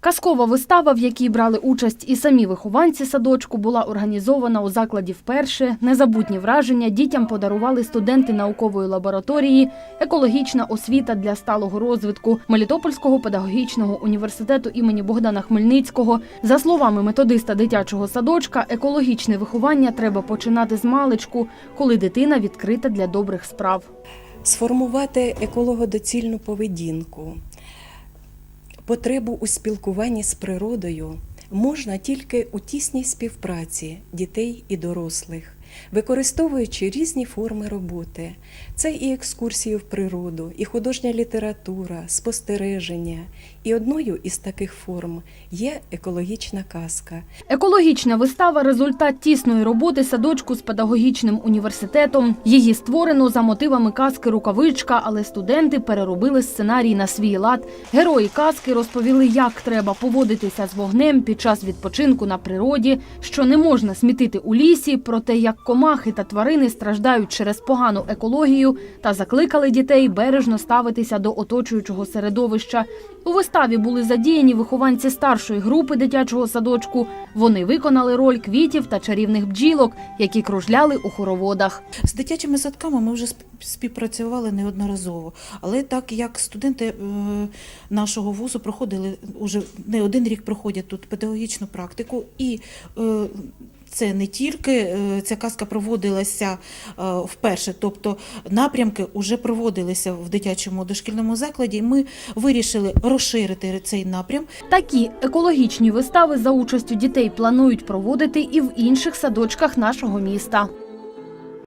Казкова вистава, в якій брали участь і самі вихованці садочку, була організована у закладі вперше. Незабутні враження дітям подарували студенти наукової лабораторії Екологічна освіта для сталого розвитку Мелітопольського педагогічного університету імені Богдана Хмельницького. За словами методиста дитячого садочка, екологічне виховання треба починати з маличку, коли дитина відкрита для добрих справ. сформувати екологодоцільну поведінку, потребу у спілкуванні з природою можна тільки у тісній співпраці дітей і дорослих, використовуючи різні форми роботи. Це і екскурсії в природу, і художня література, спостереження. І одною із таких форм є екологічна казка. Екологічна вистава результат тісної роботи садочку з педагогічним університетом. Її створено за мотивами казки Рукавичка, але студенти переробили сценарій на свій лад. Герої казки розповіли, як треба поводитися з вогнем під час відпочинку на природі, що не можна смітити у лісі, про те, як комахи та тварини страждають через погану екологію, та закликали дітей бережно ставитися до оточуючого середовища. У виставі були задіяні вихованці старшої групи дитячого садочку. Вони виконали роль квітів та чарівних бджілок, які кружляли у хороводах. З дитячими садками ми вже співпрацювали неодноразово, але так як студенти е, нашого вузу проходили уже не один рік проходять тут педагогічну практику, і е, це не тільки е, ця казка проводилася е, вперше, тобто напрямки вже проводилися в дитячому дошкільному закладі. Ми вирішили розширити цей напрям Такі екологічні вистави за участю дітей планують проводити і в інших садочках нашого міста.